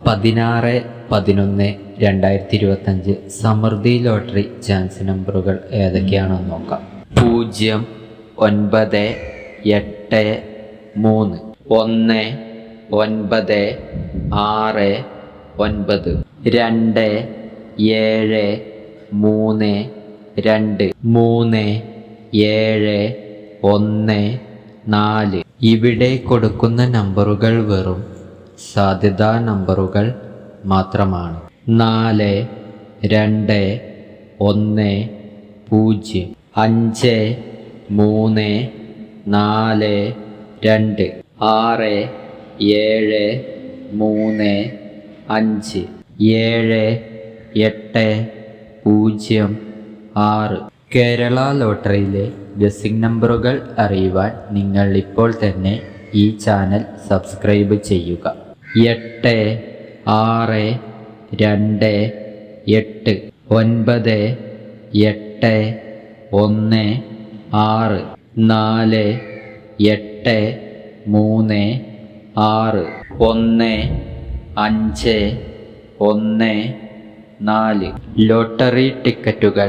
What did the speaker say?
പതിനാറ് പതിനൊന്ന് രണ്ടായിരത്തി ഇരുപത്തഞ്ച് സമൃദ്ധി ലോട്ടറി ചാൻസ് നമ്പറുകൾ ഏതൊക്കെയാണെന്ന് നോക്കാം. പൂജ്യം ഒൻപത് എട്ട് മൂന്ന് ഒന്ന് ഒൻപത് ആറ് ഒൻപത് രണ്ട് ഏഴ് മൂന്ന് രണ്ട് മൂന്ന് ഏഴ് ഒന്ന് നാല്. ഇവിടെ കൊടുക്കുന്ന നമ്പറുകൾ വെറും സാധ്യതാ നമ്പറുകൾ മാത്രമാണ്. നാല് രണ്ട് ഒന്ന് പൂജ്യം അഞ്ച് മൂന്ന് നാല് രണ്ട് ആറ് ഏഴ് മൂന്ന് അഞ്ച് ഏഴ് എട്ട് പൂജ്യം ആറ്. കേരള ലോട്ടറിയിലെ ഗസിംഗ് നമ്പറുകൾ അറിയുവാൻ നിങ്ങൾ ഇപ്പോൾ തന്നെ ഈ ചാനൽ സബ്സ്ക്രൈബ് ചെയ്യുക. എട്ട് ആറ് രണ്ട് എട്ട് ഒൻപത് എട്ട് ഒന്ന് ആറ് നാല് എട്ട് മൂന്ന് ആറ് ഒന്ന് അഞ്ച് ഒന്ന് നാല്. ലോട്ടറി ടിക്കറ്റുകൾ